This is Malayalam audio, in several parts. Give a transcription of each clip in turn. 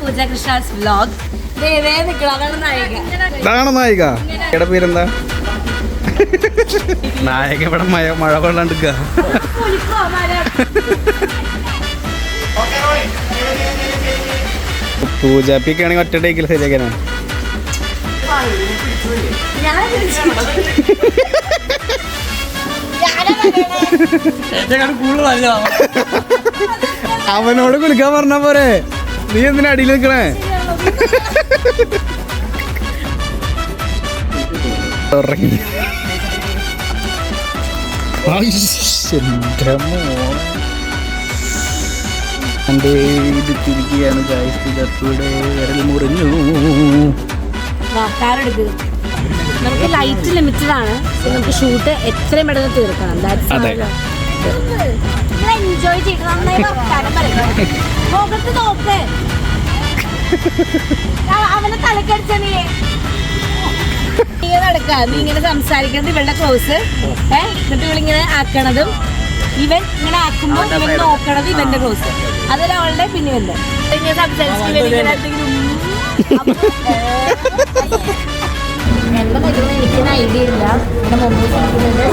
പൂജ കൃഷ്ണാസ് വ്ലോഗ് ഇതാണ് നായിക? എടെ പേരെന്താ? നായക ഇവിടെ മഴ മഴ കൊള്ളാണ്ടിക്ക പൂജ പിക്കാണെങ്കിൽ ഒറ്റ ടേക്കിൽ. അവനോട് കുളിക്കാൻ പറഞ്ഞ പോരെ. നീ എന്തിനാ അടിയിൽ നിൽക്കണേ? ാണ് വിരൽ മുറിഞ്ഞു. നമുക്ക് ലൈറ്റ് ലിമിറ്റഡ് ആണ്. നമുക്ക് ഷൂട്ട് എത്രയും പെട്ടെന്ന് തീർക്കണം. എൻജോയ് ചെയ്ത് നന്നായി വർത്താനം പറയണം മുഖത്ത് നോക്ക്. അവനെ തലക്കടിച്ച നീ. നീ നടക്ക. നീ ഇങ്ങനെ സംസാരിക്കുന്നത് ഇവളുടെ ക്ലോസ് ഏ? എന്നിട്ട് ഇവളിങ്ങനെ ആക്കണതും ഇവൻ ഇങ്ങനെ ആക്കുമ്പോൾ ഇവൻ നോക്കണത് ഇവന്റെ ക്ലോസ് അതല്ല അവളുടെ പിന്നെ ഇവന്റെ ഇങ്ങനെ സംസാരിച്ചിട്ട്. അപ്പൊ, ഏ, എന്താ ഐഡിയ ഇല്ല. എന്റെ മുമ്പ് ഇരിക്കുന്നുണ്ട്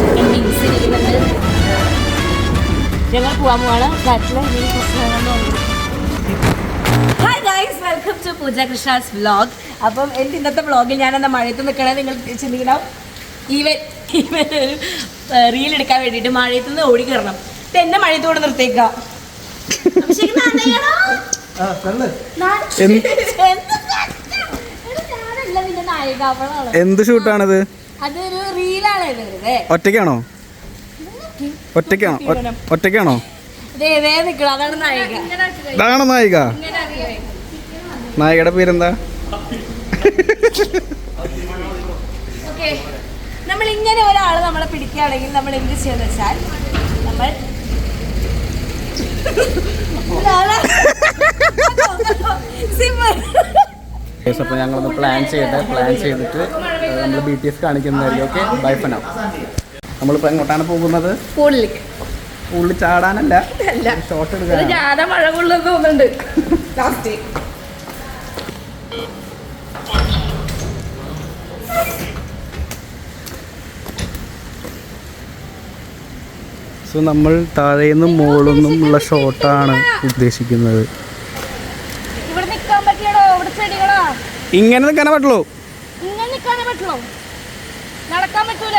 ചിക്കൻ ബീൻസ് ഇരിക്കുന്നുണ്ട് ഞങ്ങൾ പോവാൻ പോവാണ് hi guys welcome to Pooja Krishna's vlog അപ്പം എന്റെ ഇന്നത്തെ വ്ളോഗിൽ ഞാൻ എന്താ മഴയത്ത് നിൽക്കണേ നിങ്ങൾ ചിന്തിക്കണം. ഈവൻ ഈവൻ ഒരു റീൽ എടുക്കാൻ വേണ്ടിയിട്ട് മഴയത്ത് നിന്ന് ഓടി കയറണം. ഇത് എന്നെ മഴയത്ത് കൂടെ നിർത്തേക്കാം. അഭിഷേക് നനയണോ? നാ- എന്ത്? ഷൂട്ടാണിത് അതൊരു റീലാണ് വെറുതെ. ഒറ്റയ്ക്കാണോ? ഒറ്റയ്ക്കാണോ? ഒറ്റയ്ക്കാണോ? ഇതാണ് നായിക? നായികയുടെ പേരെന്താ? ഓക്കെ. നമ്മൾ ഇങ്ങനെ ഒരാൾ നമ്മളെ പിടിക്കുകയാണെങ്കിൽ നമ്മൾ എന്ത് ചെയ്യുന്ന വെച്ചാൽ നമ്മൾ. അപ്പോൾ ഞങ്ങളൊന്ന് പ്ലാൻ ചെയ്ത് പ്ലാൻ ചെയ്തിട്ട് നമ്മൾ ബി ടി എഫ് കാണിക്കുന്നതായിരിക്കും. ഓക്കെ ബൈ ഫന നമ്മളിപ്പോൾ എങ്ങോട്ടാണ് പോകുന്നത്? പൂളിലേക്ക് ചാടാനല്ല. അല്ല. ഷോട്ട് എടുക്കാൻ ഞാനാ മഴ കൊള്ളുന്ന തോന്നുന്നുണ്ട്. ലാസ്റ്റ് സോ നമ്മൾ താഴേന്നും മുകളിന്നും ഉള്ള ഷോട്ടാണ് ഉദ്ദേശിക്കുന്നത്. ഇങ്ങനെ നിൽക്കാനേ പറ്റുള്ളൂ. നടക്കാൻ പറ്റൂല.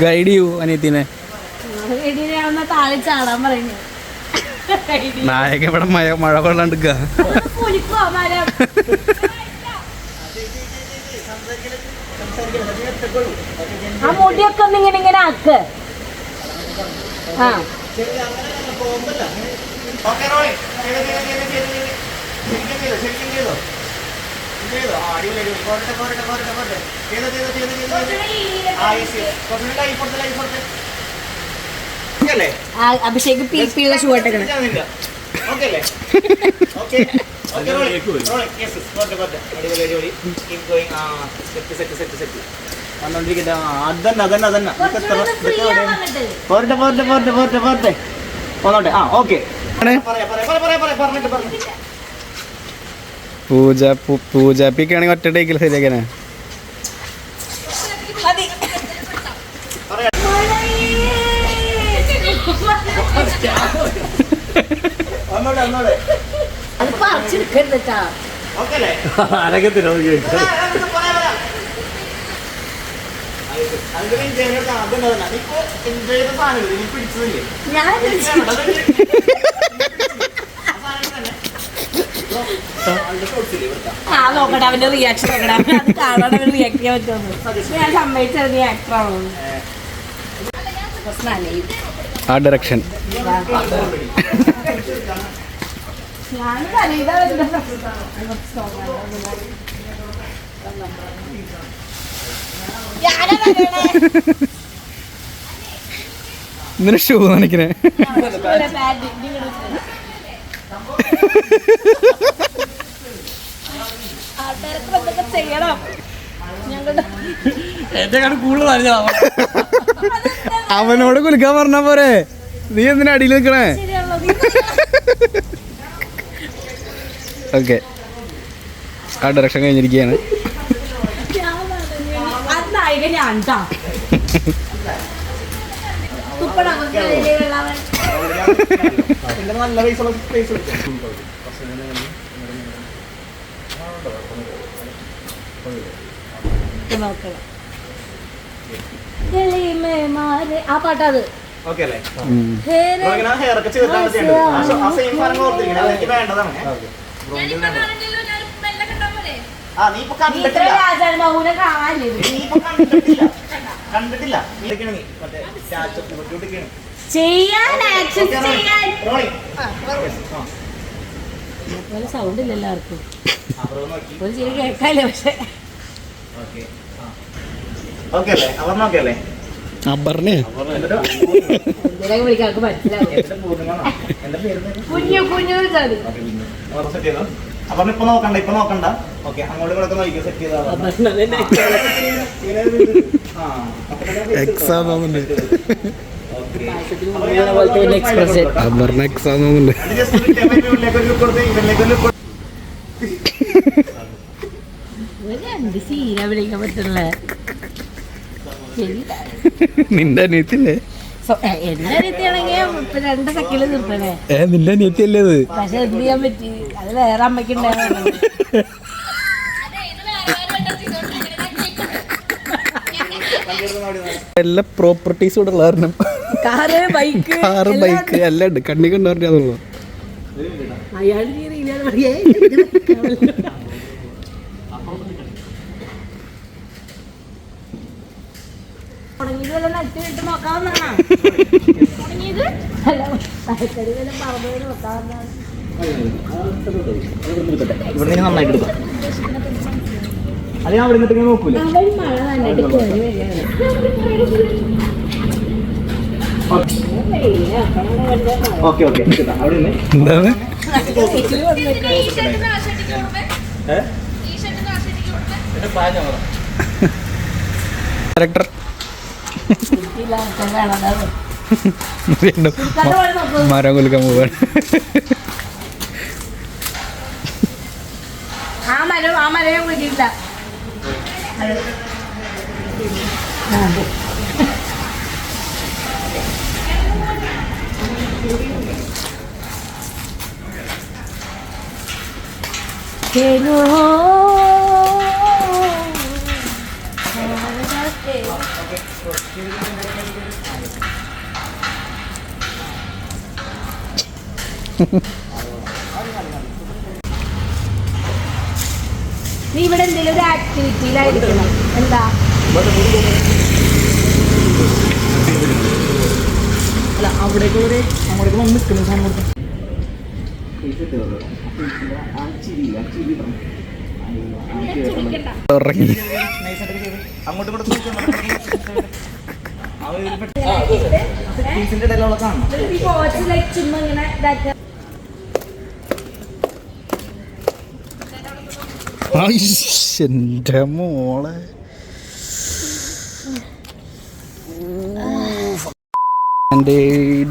ഗൈഡ് ചെയ്യൂ അനിയത്തിനെ. നായക ഇവിടെ മഴ മഴ മരം? ആ മുടിയൊക്കെ ഒന്ന് ഇങ്ങനെ ഇങ്ങനെ ആക്ക്. ആ. ശരിക്കും ചെയ്തോ? ചെയ്തോ. ചെയ്തോ ആ അടിപൊളി അടിപൊളി. പോരട്ടെ പോരട്ടെ പോരട്ടെ പോരട്ടെ. ചെയ്തോ ചെയ്തോ ചെയ്തോ ചെയ്തോ ചെയ്തോ. ആ യെസ് യെസ് കുറച്ചുകൂടി ലൈഫ് കൊടുത്ത് ലൈഫ് കൊടുത്ത്. ഓക്കെ ആ, അഭിഷേക് പിരിപ്പിയുള്ള ഷൂ ഇട്ടേക്കണം. ഓക്കെ അല്ലേ ഓക്കെ. ഓക്കെ റോളി റോളി യെസ് പോരട്ടെ പോരട്ടെ. അടിപൊളി അടിപൊളി. കീപ് ഗോയിങ് ആ സെറ്റ് സെറ്റ് സെറ്റ് സെറ്റ് വന്നോണ്ടിരിക്കട്ടെ. ആ അതന്നെ അതന്നെ അതന്നെ. ഇതൊക്കെ എത്ര ഇതൊക്കെ എവിടെയാണ് പോരട്ടെ പോരട്ടെ പോരട്ടെ പോരട്ടെ പോരട്ടെ. പോന്നോട്ടെ. ആ ഓക്കെ. പറയാ പറയാ പറയാ പറയാ പറയാ. പറഞ്ഞിട്ട് പറഞ്ഞു പൂജ പൂജാപ്പിക്ക് ആണെങ്കിൽ ഒറ്റ ടേക്കിൽ ശരിയാക്കാനാ? ഞാൻ പിടിച്ചു. ആ സാധനം തന്നെ. ഇതോ, അതിന്റെ shorts ഇല്ലേ ഇവിടുത്തെ? ആ നോക്കട്ടെ അവന്റെ റിയാക്ഷൻ നോക്കട്ടെ അത് കാണാൻ അവൻ റിയാക്ട് ചെയ്യാൻ പറ്റുമെന്ന് ഞാൻ സമ്മതിച്ചത് പ്രശ്നമല്ലേ? ആ ഡയറക്ഷൻ. ഇന്നലെ ഷൂ നനയ്ക്കണേ അവനോട് കുലുക്കാൻ പറഞ്ഞ പോരെ. നീ എന്തിനാ അടിയിൽ നിൽക്കണേ? ഓക്കെ. ആ ഡയറക്ഷൻ കഴിഞ്ഞിരിക്കുകയാണ്. ഞാൻ നല്ല പൈസ പൈസ ആ പാട്ടത് ഹെയർ ഒക്കെ എനിക്ക് വേണ്ടതാണ് ആ നീ ഇപ്പൊ കണ്ടിട്ടില്ല കണ്ടിട്ടില്ല കണ്ടിട്ടില്ല നീ മറ്റേ സ്റ്റാച്ചു ഇതൊക്കെയാണ് ചെയ്യാൻ അതുപോലെ സൗണ്ട് ഇല്ല എല്ലാവർക്കും. ഒരു ശരി കേൾക്കാല്ലേ പക്ഷെ? വിളിക്കാൻ മനസ്സിലാവും കുഞ്ഞു കുഞ്ഞു വിളിച്ചാൽ മതി. അവർ സെറ്റ് ചെയ്തോ? അപ്പൊ ഇപ്പൊ നോക്കണ്ട ഇപ്പൊ നോക്കണ്ട. ഓക്കെ അങ്ങോട്ട് സെറ്റ് എക്സാം നിന്റെ അനിയത്തില്ലേ? എന്റെ രണ്ട് സെക്കൻഡ് നിർത്തണേ. ഏ നിന്റെ അനിയത്തിയല്ലേ ഇത്? പക്ഷെ എന്ത് ചെയ്യാൻ പറ്റി? അത് വേറെ അമ്മയ്ക്ക് ഉണ്ടായിരുന്നു എല്ലാ പ്രോപ്പർട്ടീസും ഇവിടെ ഉള്ള കാരണം. കാറ് ബൈക്ക് കാറ് ബൈക്ക് എല്ലാം ഉണ്ട്. കണ്ണി കണ്ടു പറഞ്ഞാന്നുള്ളൂ അയാൾ ഇവിടെ നന്നായിട്ട് എടുക്കാം. അത് ഞാൻ അവിടെ നിന്നിട്ട് നോക്കൂല? അവൻ മഴ നന്നായിട്ട് കയറി വരികയാണ് വെയിലാക്കണം അവന്റെ മഴ. ഓക്കെ ഓക്കെ അവിടെ നിന്ന് എന്താണ്. ഡയറക്ടർ. മരം കൊലുക്കാൻ പോവാണ്. ആ മരം ആ മരം വിളിക്കില്ല നീ ഇവിടെ എന്തെങ്കിലും ഒരു ആക്ടിവിറ്റിയിലായിരിക്കണം എന്താ? അല്ല അവിടേക്ക് ഒരു അങ്ങോട്ടേക്ക് വന്ന് നിൽക്കുന്ന സാധനം. ഉറങ്ങി അങ്ങോട്ടും മോളെ എന്റെ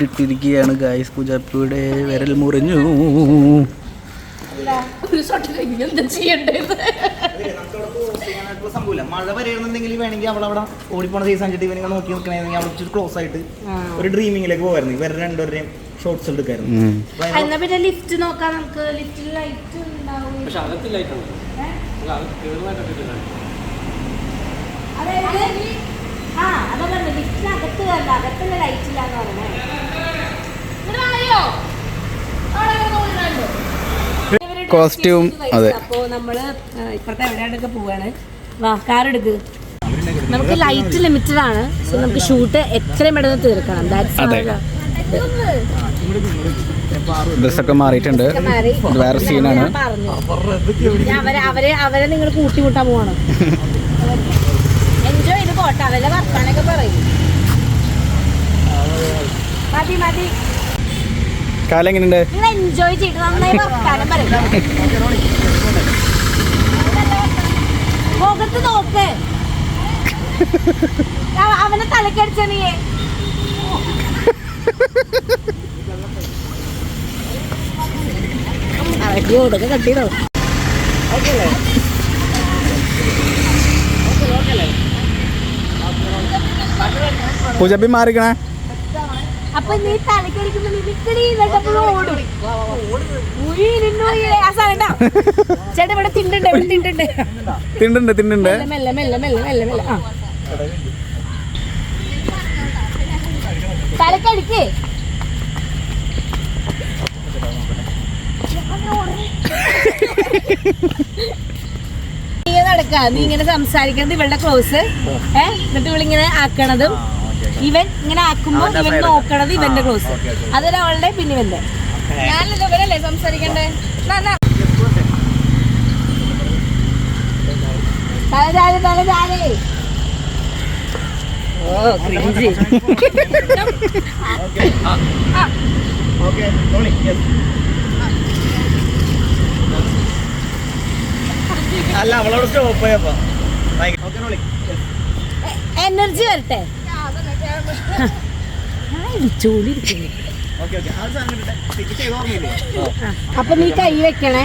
ഇട്ടിരിക്കുകയാണ് ഗായ്സ് പൂജാപ്പിയുടെ വിരൽ മുറിഞ്ഞു. മഴ വരെയാണെന്നുണ്ടെങ്കിൽ വേണമെങ്കിൽ അവിടെ ഓടിപ്പോണ സൈസ് അഞ്ചിട്ട് ഇവനെ നോക്കി നിൽക്കണമെങ്കിൽ അവിടെ ഇച്ചിരി ക്ലോസ് ആയിട്ട് ഒരു ഡ്രീമിങ്ങിലേക്ക് പോകായിരുന്നു ഇവരുടെ രണ്ടുപേരുടെയും ഷോർട്സ് എടുക്കായിരുന്നു എന്നാ പിന്നെ ലിഫ്റ്റ് നോക്കാം നമുക്ക് ലിഫ്റ്റിൽ ലൈറ്റ് ഉണ്ടാവും ഏ? അതായത് ആ അതാ പറഞ്ഞത് ലിഫ്റ്റിനകത്ത് കയറില്ല അകത്തുള്ള ലൈറ്റ് ഇല്ലാന്ന് പറഞ്ഞേ. കോസ്റ്റ്യൂം അതെ. അപ്പോ ഇപ്പുറത്തെ എവിടെയാണ്ടൊക്കെ പോവാണ്? വാ കാർ എടുക്ക്. നമുക്ക് ലൈറ്റ് ലിമിറ്റഡ് ആണ്. സോ നമുക്ക് ഷൂട്ട് എത്രയും പെട്ടെന്ന് തീർക്കണം. ഡ്രസ്സൊക്കെ മാറിയിട്ടുണ്ട്. വേറെ സീനാണ് അവരെ അവരെ നിങ്ങൾ കൂട്ടിമുട്ടാൻ പോവാണ്. പോട്ടെ അവരെ വർത്താനൊക്കെ പറയും. മതി മതി. കാലം എങ്ങനെയുണ്ട് നിങ്ങൾ എൻജോയ് ചെയ്ത് നന്നായി വർത്താനം പറയും. മുഖത്ത് നോക്ക്. അവ- അവനെ തലക്കടിച്ച നീയെ അവർക്ക് കൊടുക്ക കട്ടിയോ പൂജപ്പി മാറിക്കണേ. അപ്പൊ നീ തലക്കടിക്കുമ്പോ നീ നിക്കടി എന്നിട്ടപ്പോൾ ഓടും. ഉയ്യ് നിന്നു ഉയ്യ്. ആ സാധനം ഇണ്ടാ. ചേട്ടാ ഇവിടെ തിണ്ടുണ്ട് ഇവിടെ തിണ്ടുണ്ട്. തിണ്ടുണ്ട് തിണ്ടുണ്ട്. മെല്ലെ മെല്ലെ മെല്ലെ മെല്ലെ മെല്ലെ ആ. തലക്കടിക്ക്. നീ നടക്ക. നീ ഇങ്ങനെ സംസാരിക്കുന്നത് ഇവളുടെ ക്ലോസ് ഏഹ് എന്നിട്ട് ഇവളിങ്ങനെ ആക്കണതും. ഇവൻ ഇങ്ങനെ ആക്കുമ്പോ ഇവൻ നോക്കണത് ഇവന്റെ ക്ലോസ് അതൊരാളുടെ പിന്നെ ഇവന്റെ ഞാനല്ലോ ഇവരല്ലേ സംസാരിക്കണ്ടേ? Oh cringy okay. Rolly yes അല്ല അവളോട് സ്റ്റോപ്പ് എനർജി വരട്ടെ. അപ്പൊ നീ കൈ വെക്കണേ.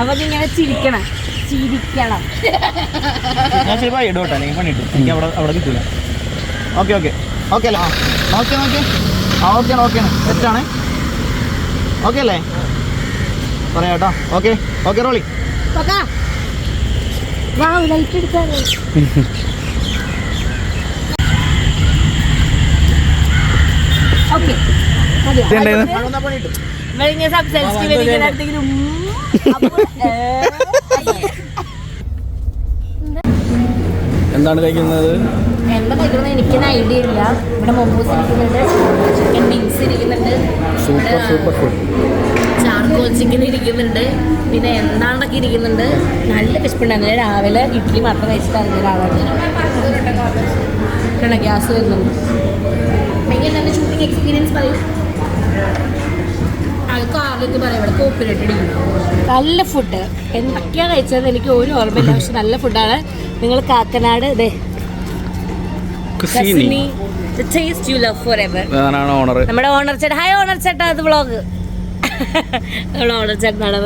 അപ്പൊ നീ ഇങ്ങനെ ചിരിക്കണേ. ചിരിക്കണം. ഞാൻ ശരി ഇടോട്ടെ നീ പണിയിട്ടു എനിക്ക് അവിടെ അവിടെ കിട്ടൂല. Okay okay. ഓക്കെ അല്ലേ? ആ. ഓക്കെ നോക്കിയേ ആ ഓക്കെ ഓക്കെ സെറ്റാണ് ഓക്കെ അല്ലേ? പറയാം കേട്ടോ. ഓക്കെ. ഓക്കെ റോളി. ലൈറ്റ് എടുക്കാറ് ഓക്കെ. ഇവളിങ്ങനെ സംസാരിച്ചിട്ട് ഇവരിങ്ങനെ. എന്താണ് കഴിക്കുന്നത്? എന്താ കഴിക്കുന്നത് എനിക്ക് ഐഡിയ ഇല്ല. ഇവിടെ മൊമോസ് ഇരിക്കുന്നുണ്ട് ചിക്കൻ വിങ്സ് ഇരിക്കുന്നുണ്ട്. Super super food charcoal chicken ഇരിക്കുന്നുണ്ട്. പിന്നെ എന്താണ്ടൊക്കെ ഇരിക്കുന്നുണ്ട്? നല്ല വിശപ്പുണ്ടായിരുന്നു. ഞാൻ രാവിലെ ഇഡ്ഡലി മാത്രം കഴിച്ചിട്ടായിരുന്നു രാവിലെ. കണ്ട ഗ്യാസ് വരുന്നുണ്ട്. എങ്ങനെയാണ് ഷൂട്ടിംഗ് എക്സ്പീരിയൻസ് പറയും. നല്ല ഫുഡ് എന്തൊക്കെയാണ് കഴിച്ചത് എനിക്ക് ഒരു ഓർമ്മയില്ല. പക്ഷെ നല്ല ഫുഡാണ് നിങ്ങൾ കാക്കനാട് ഇതേ cuisine taste you love forever അതാണ് ഓണർ നമ്മുടെ ഓണർ ചേട്ടാ ഹായ് ഓണർ ചേട്ടാ. അത് വ്ളോഗ് നമ്മുടെ ഓണർ ചേട്ടനാണ്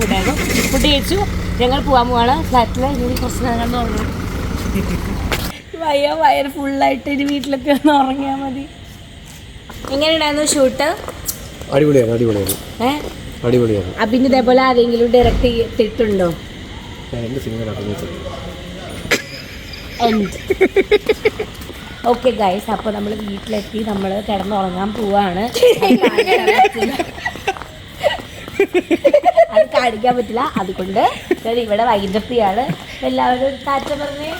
ഫുഡായിരുന്നു ഫുഡ് കഴിച്ചു. ഞങ്ങൾ പോകാൻ പോവാണ്. ഫ്ലാറ്റിൽ ഇനി കുറച്ച് നേരം ഉറങ്ങും വയ്യ വയർ ഫുള്ളായിട്ട് ഇനി വീട്ടിലൊക്കെ ഒന്ന് ഉറങ്ങിയാൽ മതി. എങ്ങനെയുണ്ടായിരുന്നു ഷൂട്ട്? അടിപൊളിയാണ് അടിപൊളിയാണ് ഏഹ് അടിപൊളിയാണ് അപ്പിന് ഇതേപോലെ ആരെങ്കിലും ഡയറക്റ്റ് ചെയ്തിട്ടുണ്ടോ? എന്റെ എന്റെ എൻഡ് ഓക്കെ ഗൈസ് അപ്പോൾ നമ്മൾ വീട്ടിലെത്തി. നമ്മൾ കിടന്നുറങ്ങാൻ പോവാണ്. അത് കാണിക്കാൻ പറ്റില്ല. അതുകൊണ്ട് ഞാൻ ഇവിടെ വൈകിട്ടെത്തിയാണ് എല്ലാവരും താറ്റ പറഞ്ഞേ.